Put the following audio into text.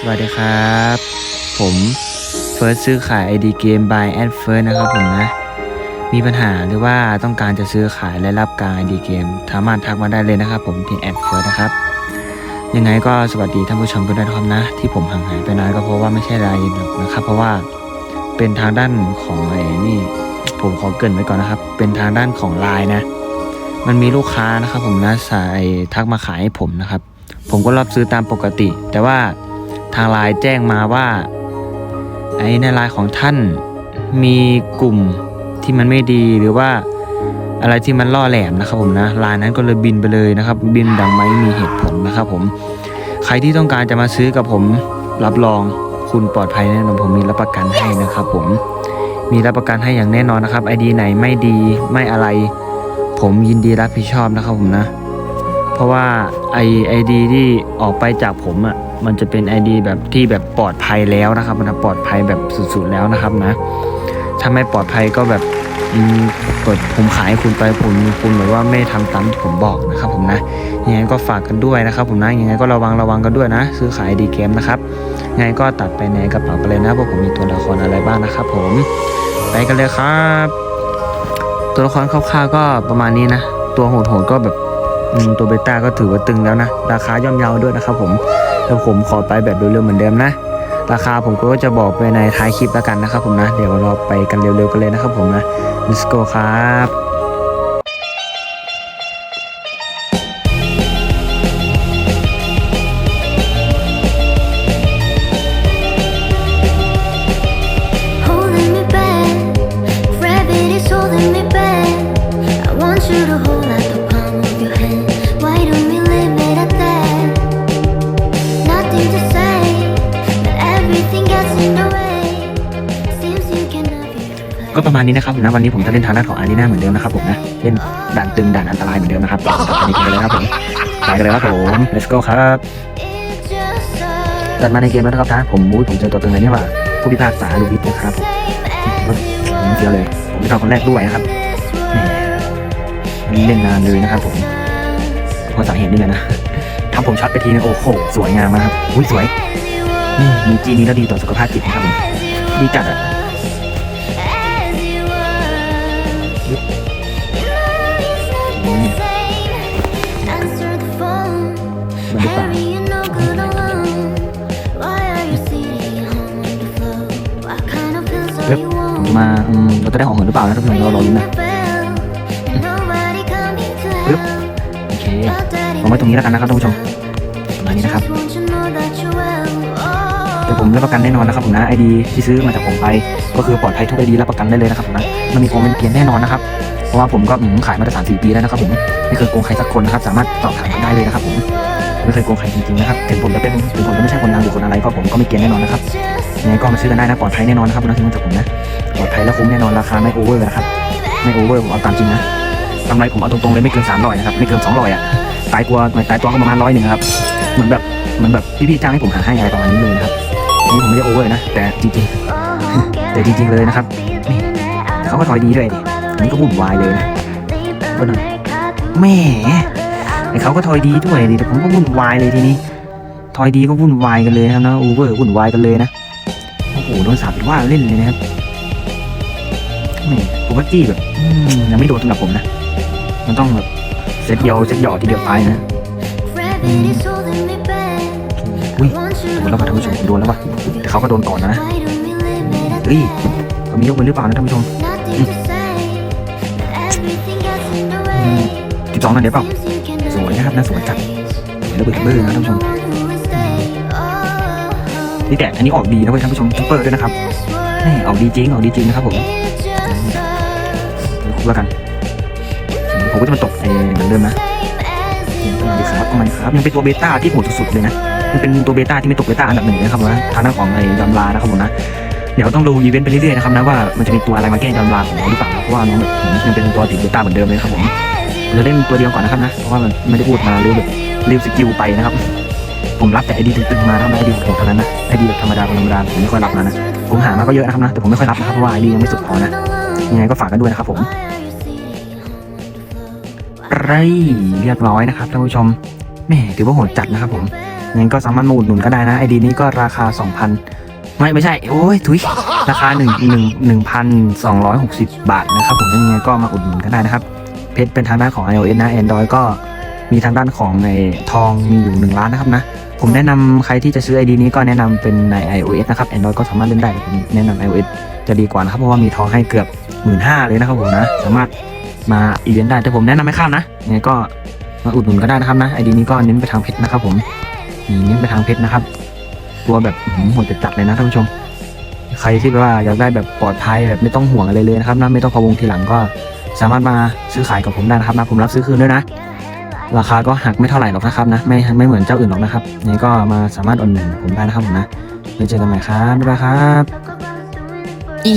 สวัสดีครับ ผมเฟิร์สซื้อขาย ID เกม by a d f i r s t นะครับผมนะ มีปัญหาหรือว่าต้องการจะซื้อขายและรับการ ID เกมสามารถทักมาได้เลยนะครับผมที่ a d f i r s t นะครับ ยังไงก็สวัสดีท่านผู้ชมกันด้วยนะครับนะ ที่ผมห่างหายไปนานก็เพราะว่าไม่ใช่รายหรอกนะครับ เพราะว่าเป็นทางด้านของไอ้นี่ผมขอเกินไว้ก่อนนะครับ เป็นทางด้านของไลน์นะ มันมีลูกค้านะครับ ผมนะสายทักมาขายให้ผมนะครับ ผมก็รับซื้อตามปกติ แต่ว่า ทางไลน์แจ้งมาว่า ไอ้ในไลน์ของท่านมีกลุ่มที่มันไม่ดีหรือว่าอะไรที่มันล่อแหลมนะครับผมนะไลน์นั้นก็เลยบินไปเลยนะครับ บินดังไม่มีเหตุผลนะครับผมใครที่ต้องการจะมาซื้อกับผมรับรองคุณปลอดภัยแน่นอนผมมีรับประกันให้นะครับ ผมมีรับประกันให้อย่างแน่นอนนะครับไอดีไหนไม่ดีไม่อะไร ผมยินดีรับผิดชอบนะครับผมนะ เพราะว่าไอไอดีที่ออกไปจากผมอะ่ะ มันจะเป็น ID แบบที่แบบปลอดภัยแล้วนะครับนะปลอดภัยแบบสุดๆแล้วนะครับนะ ถ้าไม่ปลอดภัยก็แบบเปิดผมขายคุณไปคุณคุณแบบว่าไม่ทำตามที่ผมบอกนะครับผมนะยังไงก็ฝากกันด้วยนะครับ ผมนะยังไงก็ระวังระวังกันด้วยนะ ซื้อขายดีเกมนะครับยังไงก็ตัดไปในกระเป๋ากันเลยนะว่าผมมีตัวละครอะไรบ้างนะครับ ผมไปกันเลยครับ ตัวละครคร่าวๆก็ประมาณนี้นะ ตัวโหดๆก็แบบ ตัวเบต้าก็ถือว่าตึงแล้วนะ ราคาย่อมเยาด้วยนะครับผมแล้วผมขอไปแบบเร็วๆเหมือนเดิมนะ ราคาผมก็จะบอกไปในท้ายคลิปแล้วกันนะครับผมนะ เดี๋ยวเราไปกันเร็วๆกันเลยนะครับผมนะ let's go ครับ ก็ประมาณนี้นะครับผมนะวันนี้ผมจะเล่นทางด้านของอารีนาเหมือนเดิมนะครับผมนะเล่นด่านตึงด่านอันตรายเหมือนเดิมนะครับอันนี้กันเลยครับผมไปกันเลยครับผม let's go ครับ It's just a จัดมาในเกมแล้วนะครับนะผมมูดผมเจอตัวตึงเลยนี่หว่าผู้พิพากษาลูบิสนะครับผม same as you ผมเจอเลย ผมเป็นคนแรกด้วยนะครับนี่เล่นนานเลยนะครับผมเพราะสาเหตุนี่แหละนะทำผมช็อตไปทีนึงโอ้โหสวยงามมากครับอุ้ยสวยนี่มีจีนี้แล้วดีต่อสุขภาพจิตนะครับผมดีจัดอะ มาอืมเราจะได้ของเหินหรือเปล่านะทุกคนเรารอลุ้นนะ the bell. And nobody coming to Yep. help. โอเค But that เอาไว้ตรงนี้แล้วกันนะครับท่านผู้ชมประมาณนี้นะครับแต่ผมรับประกันแน่นอนนะครับผมนะไอดีที่ซื้อมาจากผมไป ก็คือปลอดภัยทุกไอดีรับประกันได้เลยนะครับผมนะมันมีโคมเป็นเกียนแน่นอนนะครับเพราะว่าผมก็อืมขายมาตั้งสามสี่ปีแล้วนะครับผมไม่เคยโกงใครสักคนนะครับ สามารถสอบถามได้เลยนะครับผมไม่เคยโกงใครจริงๆนะครับถึงผมจะเป็นถึงผมจะไม่ใช่คนดังหรือคนอะไรก็ผมก็ไม่เกียนแน่นอนนะครับ ยังไงก็มาซื้อกันได้นะปลอดภัยแน่นอนนะครับนะที่มาจากผมนะปลอดภัยและคุ้มแน่นอนราคาไม่โอเวอร์นะครับไม่โอเวอร์ผมเอาตามจริงนะกำไรผมเอาตรงๆเลยไม่เกินสามร้อยนะครับไม่เกินสองร้อยอะตายกลัวตายตัวก็ประมาณร้อยหนึ่งครับเหมือนแบบเหมือนแบบพี่ๆจ้างให้ผมหาให้อะไรประมาณนี้เลยนะครับอันนี้ผมไม่ได้โอเวอร์นะแต่จริงๆแต่จริง ๆเลยนะครับนี่แต่เขาก็ถอยดีด้วยดิอันนี้ก็วุ่นวายเลยนะก็หน่อยแหม่แต่เขาก็ถอยดีด้วยดิแต่ผมก็วุ่นวายเลยทีนี้ทอยดีก็วุ่นวายกันเลยนะครับนะโอเวอร์วุ่นวายกันเลยนะ โดนสาบเป็นว่าเล่นเลยนะครับนี่ผมว่าจี้แบบยังไม่โดนสำหรับผมนะ มันต้องแบบเซตเดียวเซตหยอดทีเดียวตายนะอุ้ยโดนแล้วป่ะท่านผู้ชมโดนแล้วป่ะแต่เขาก็โดนก่อนนะเฮ้ยเขามียกมือหรือเปล่านะท่านผู้ชมสิบสองนัดเดี๋ยวเปล่าสวยนะครับน่าสวยจัด face. เดี๋ยวระเบิดเบอร์นะท่านผู้ชม นี่แต่อันนี้ออกดีนะเว้ยท่านผู้ชมซุปเปอร์ด้วยนะครับนี่ออกดีจริงออกดีจริงนะครับผมคุกแล้วกันผมก็จะมาตกเองเหมือนเดิมนะดีครับประมาณนี้ครับยังเป็นตัวเบต้าที่โหดสุดๆเลยนะมันเป็นตัวเบต้าที่ไม่ตกเบต้าอันดับหนึ่งนะครับว่าทางด้านของไอ้ยำลานะครับผมนะเดี๋ยวต้องดูอีเวนต์ไปเรื่อยๆนะครับนะว่ามันจะมีตัวอะไรมาแก้ยำลาของเราหรือเปล่าเพราะว่าน้องแบบยังเป็นตัวติดเบต้าเหมือนเดิมเลยครับผมเราจะเล่นตัวเดียวก่อนนะครับนะเพราะว่ามันไม่ได้พูดมาเรื่อยแบบเรียวสกิลไปนะครับ ผมรับแต่ไอดีตึงๆมาเท่านั้นไอดีโหดเท่านั้นนะไอดีแบบธรรมดาธรรมดาผมไม่ค่อยรับมานะผมหามาก็เยอะนะครับนะแต่ผมไม่ค่อยรับนะครับเพราะว่าไอดียังไม่สุดพอนะยังไงก็ฝากกันด้วยนะครับผมไรเรียบร้อยนะครับท่านผู้ชมแม่ถือว่าโหดจัดนะครับผมงั้นก็สามารถมาอุดหนุนก็ได้นะไอดีนี้ก็ราคา 2,000 ไม่ไม่ใช่ โอ้ยทุยราคา1 1 1,260 บาทนะครับผมยังไงก็มาอุดหนุนก็ได้นะครับ เพชรเป็นทางด้านของ iOS นะ Android ก็ มีทางด้านของในทองมีอยู่ 1 ล้านนะครับนะ ผมแนะนำใครที่จะซื้อ ID นี้ก็แนะนำเป็นใน iOS นะครับ Android ก็สามารถเล่นได้แต่ผมแนะนำ iOS จะดีกว่านะครับเพราะว่ามีทองให้เกือบหมื่นห้าเลยนะครับผมนะ สามารถมาอีเวนต์ได้แต่ผมแนะนำไม่ข้ามนะยังไงก็มาอุดหนุนก็ได้นะครับนะ ID นี้ก็เน้นไปทางเพชรนะครับผมเน้นไปทางเพชรนะครับ ตัวแบบหือโหดจัดเลยนะท่านผู้ชม ใครที่แบบว่าอยากได้แบบปลอดภัยแบบไม่ต้องห่วงอะไรเลยนะครับนะไม่ต้องพะวงทีหลังก็สามารถมาซื้อขายกับผมได้นะครับนะผมรับซื้อคืนด้วยนะ ราคาก็หักไม่เท่าไหร่หรอกนะครับนะไม่ไม่เหมือนเจ้าอื่นหรอกนะครับนี่ก็มาสามารถอุดหนุนผมได้นะครับผมนะไว้เจอกันใหม่ครับบ๊ายบายครับอี